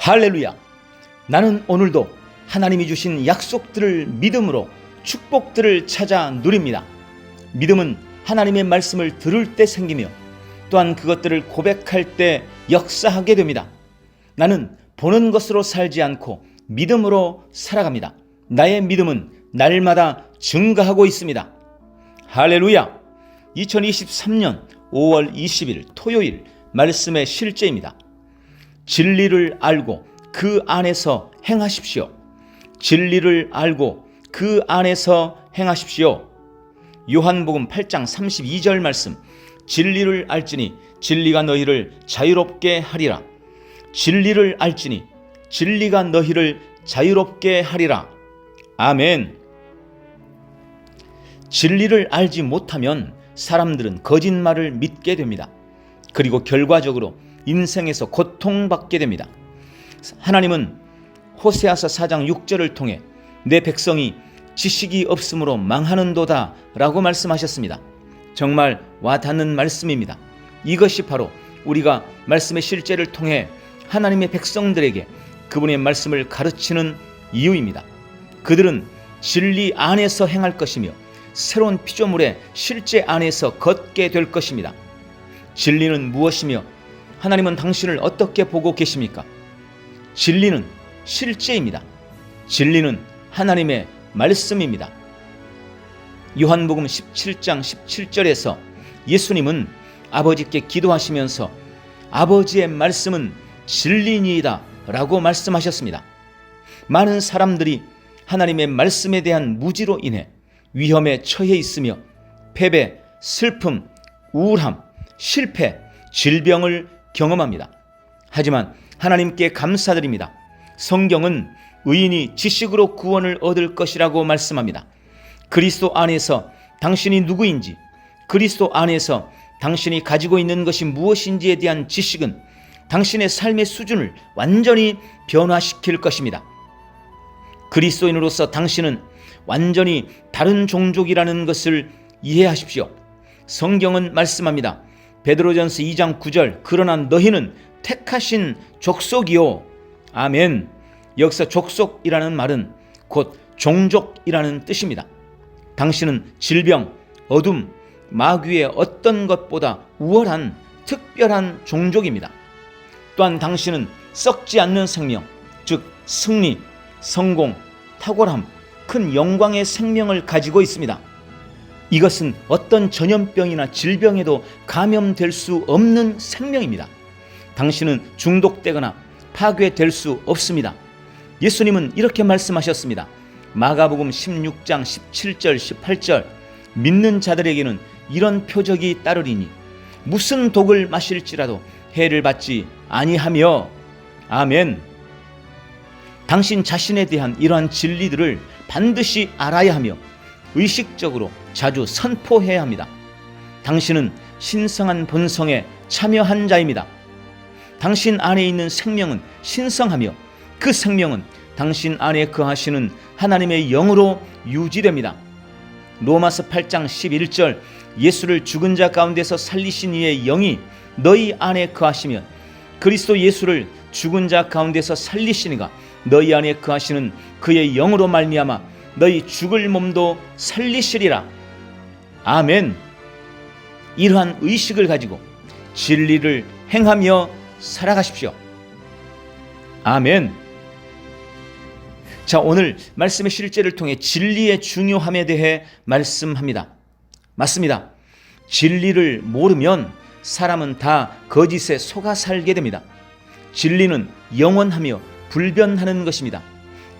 할렐루야. 나는 오늘도 하나님이 주신 약속들을 믿음으로 축복들을 찾아 누립니다. 믿음은 하나님의 말씀을 들을 때 생기며 또한 그것들을 고백할 때 역사하게 됩니다. 나는 보는 것으로 살지 않고 믿음으로 살아갑니다. 나의 믿음은 날마다 증가하고 있습니다. 할렐루야! 2023년 5월 20일 토요일 말씀의 실제입니다. 진리를 알고 그 안에서 행하십시오. 진리를 알고 그 안에서 행하십시오. 요한복음 8장 32절 말씀. 진리를 알지니 진리가 너희를 자유롭게 하리라. 진리를 알지니 진리가 너희를 자유롭게 하리라. 아멘. 진리를 알지 못하면 사람들은 거짓말을 믿게 됩니다. 그리고 결과적으로 인생에서 고통받게 됩니다. 하나님은 호세아서 4장 6절을 통해 내 백성이 지식이 없으므로 망하는도다 라고 말씀하셨습니다. 정말 와닿는 말씀입니다. 이것이 바로 우리가 말씀의 실제를 통해 하나님의 백성들에게 그분의 말씀을 가르치는 이유입니다. 그들은 진리 안에서 행할 것이며 새로운 피조물의 실제 안에서 걷게 될 것입니다. 진리는 무엇이며 하나님은 당신을 어떻게 보고 계십니까? 진리는 실제입니다. 진리는 하나님의 말씀입니다. 요한복음 17장 17절에서 예수님은 아버지께 기도하시면서 아버지의 말씀은 진리니이다 라고 말씀하셨습니다. 많은 사람들이 하나님의 말씀에 대한 무지로 인해 위험에 처해 있으며 패배, 슬픔, 우울함, 실패, 질병을 경험합니다. 하지만 하나님께 감사드립니다. 성경은 의인이 지식으로 구원을 얻을 것이라고 말씀합니다. 그리스도 안에서 당신이 누구인지, 그리스도 안에서 당신이 가지고 있는 것이 무엇인지에 대한 지식은 당신의 삶의 수준을 완전히 변화시킬 것입니다. 그리스도인으로서 당신은 완전히 다른 종족이라는 것을 이해하십시오. 성경은 말씀합니다. 베드로전서 2장 9절 그러나 너희는 택하신 족속이요. 아멘. 여기서 족속이라는 말은 곧 종족이라는 뜻입니다. 당신은 질병, 어둠, 마귀의 어떤 것보다 우월한 특별한 종족입니다. 또한 당신은 썩지 않는 생명, 즉 승리, 성공, 탁월함, 큰 영광의 생명을 가지고 있습니다. 이것은 어떤 전염병이나 질병에도 감염될 수 없는 생명입니다. 당신은 중독되거나 파괴될 수 없습니다. 예수님은 이렇게 말씀하셨습니다. 마가복음 16장 17절 18절 믿는 자들에게는 이런 표적이 따르리니 무슨 독을 마실지라도 해를 받지 아니하며 아멘. 당신 자신에 대한 이러한 진리들을 반드시 알아야 하며 의식적으로 자주 선포해야 합니다. 당신은 신성한 본성에 참여한 자입니다. 당신 안에 있는 생명은 신성하며 그 생명은 당신 안에 거하시는 하나님의 영으로 유지됩니다. 로마서 8장 11절 예수를 죽은 자 가운데서 살리신 이의 영이 너희 안에 거하시면 그리스도 예수를 죽은 자 가운데서 살리시니가 너희 안에 거하시는 그의 영으로 말미암아 너희 죽을 몸도 살리시리라. 아멘. 이러한 의식을 가지고 진리를 행하며 살아가십시오. 아멘. 자, 오늘 말씀의 실제를 통해 진리의 중요함에 대해 말씀합니다. 맞습니다. 진리를 모르면 사람은 다 거짓에 속아 살게 됩니다. 진리는 영원하며 불변하는 것입니다.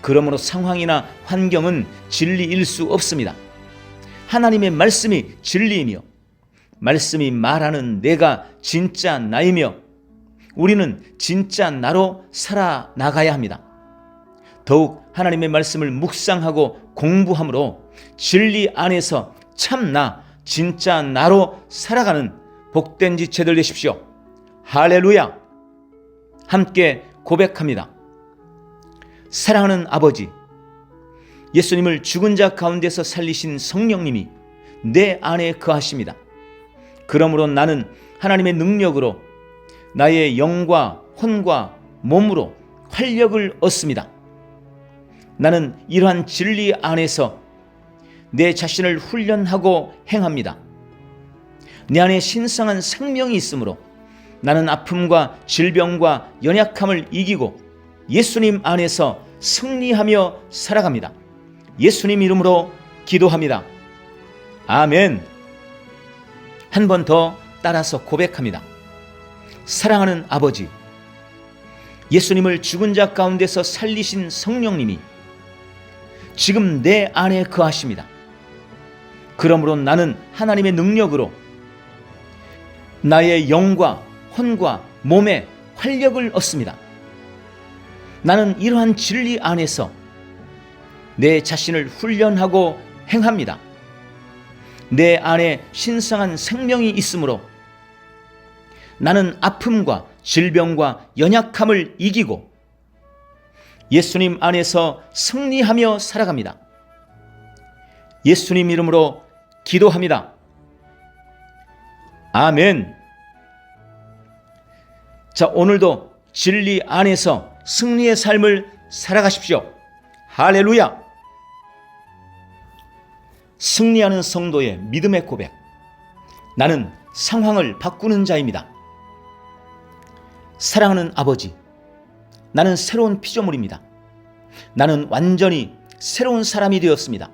그러므로 상황이나 환경은 진리일 수 없습니다. 하나님의 말씀이 진리이며 말씀이 말하는 내가 진짜 나이며 우리는 진짜 나로 살아나가야 합니다. 더욱 하나님의 말씀을 묵상하고 공부함으로 진리 안에서 참나, 진짜 나로 살아가는 복된 지체들 되십시오. 할렐루야! 함께 고백합니다. 사랑하는 아버지, 예수님을 죽은 자 가운데서 살리신 성령님이 내 안에 거하십니다. 그러므로 나는 하나님의 능력으로 나의 영과 혼과 몸으로 활력을 얻습니다. 나는 이러한 진리 안에서 내 자신을 훈련하고 행합니다. 내 안에 신성한 생명이 있으므로 나는 아픔과 질병과 연약함을 이기고 예수님 안에서 승리하며 살아갑니다. 예수님 이름으로 기도합니다. 아멘. 한 번 더 따라서 고백합니다. 사랑하는 아버지, 예수님을 죽은 자 가운데서 살리신 성령님이 지금 내 안에 거하십니다. 그러므로 나는 하나님의 능력으로 나의 영과 혼과 몸에 활력을 얻습니다. 나는 이러한 진리 안에서 내 자신을 훈련하고 행합니다. 내 안에 신성한 생명이 있으므로 나는 아픔과 질병과 연약함을 이기고 예수님 안에서 승리하며 살아갑니다. 예수님 이름으로 기도합니다. 아멘. 자, 오늘도 진리 안에서 승리의 삶을 살아가십시오. 할렐루야! 승리하는 성도의 믿음의 고백. 나는 상황을 바꾸는 자입니다. 사랑하는 아버지, 나는 새로운 피조물입니다. 나는 완전히 새로운 사람이 되었습니다.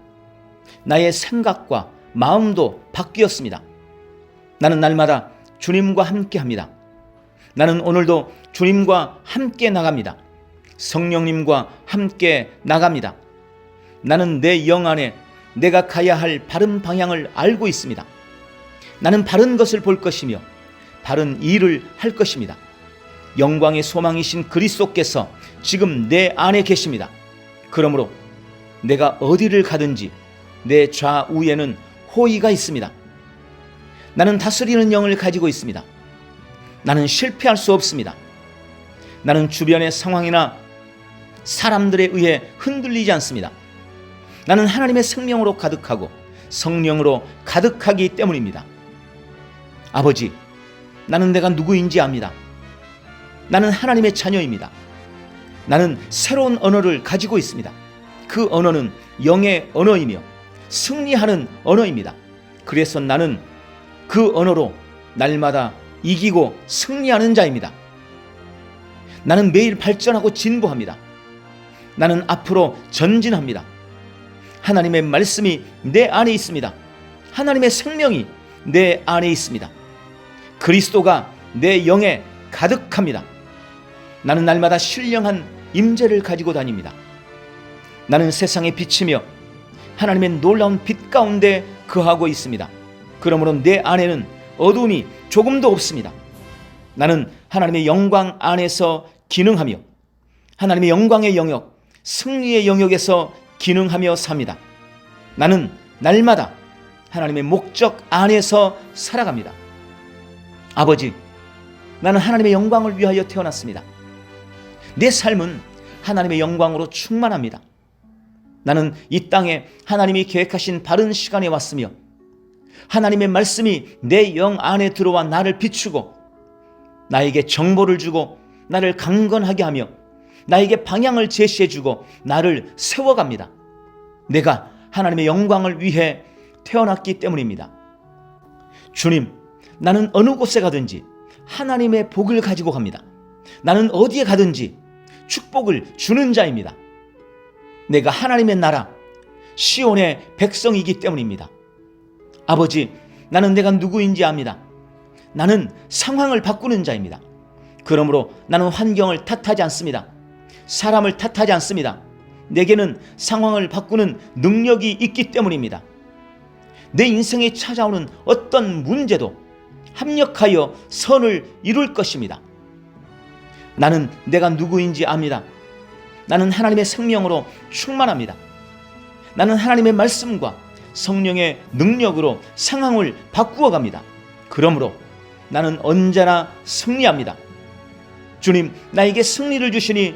나의 생각과 마음도 바뀌었습니다. 나는 날마다 주님과 함께 합니다. 나는 오늘도 주님과 함께 나갑니다. 성령님과 함께 나갑니다. 나는 내 영 안에 내가 가야 할 바른 방향을 알고 있습니다. 나는 바른 것을 볼 것이며 바른 일을 할 것입니다. 영광의 소망이신 그리스도께서 지금 내 안에 계십니다. 그러므로 내가 어디를 가든지 내 좌우에는 호의가 있습니다. 나는 다스리는 영을 가지고 있습니다. 나는 실패할 수 없습니다. 나는 주변의 상황이나 사람들에 의해 흔들리지 않습니다. 나는 하나님의 생명으로 가득하고 성령으로 가득하기 때문입니다. 아버지, 나는 내가 누구인지 압니다. 나는 하나님의 자녀입니다. 나는 새로운 언어를 가지고 있습니다. 그 언어는 영의 언어이며 승리하는 언어입니다. 그래서 나는 그 언어로 날마다 이기고 승리하는 자입니다. 나는 매일 발전하고 진보합니다. 나는 앞으로 전진합니다. 하나님의 말씀이 내 안에 있습니다. 하나님의 생명이 내 안에 있습니다. 그리스도가 내 영에 가득합니다. 나는 날마다 신령한 임재를 가지고 다닙니다. 나는 세상에 비치며 하나님의 놀라운 빛 가운데 거하고 있습니다. 그러므로 내 안에는 어둠이 조금도 없습니다. 나는 하나님의 영광 안에서 기능하며 하나님의 영광의 영역, 승리의 영역에서 기능하며 삽니다. 나는 날마다 하나님의 목적 안에서 살아갑니다. 아버지, 나는 하나님의 영광을 위하여 태어났습니다. 내 삶은 하나님의 영광으로 충만합니다. 나는 이 땅에 하나님이 계획하신 바른 시간에 왔으며 하나님의 말씀이 내 영 안에 들어와 나를 비추고 나에게 정보를 주고 나를 강건하게 하며 나에게 방향을 제시해 주고 나를 세워갑니다. 내가 하나님의 영광을 위해 태어났기 때문입니다. 주님, 나는 어느 곳에 가든지 하나님의 복을 가지고 갑니다. 나는 어디에 가든지 축복을 주는 자입니다. 내가 하나님의 나라, 시온의 백성이기 때문입니다. 아버지, 나는 내가 누구인지 압니다. 나는 상황을 바꾸는 자입니다. 그러므로 나는 환경을 탓하지 않습니다. 사람을 탓하지 않습니다. 내게는 상황을 바꾸는 능력이 있기 때문입니다. 내 인생에 찾아오는 어떤 문제도 합력하여 선을 이룰 것입니다. 나는 내가 누구인지 압니다. 나는 하나님의 생명으로 충만합니다. 나는 하나님의 말씀과 성령의 능력으로 상황을 바꾸어 갑니다. 그러므로 나는 언제나 승리합니다. 주님, 나에게 승리를 주시니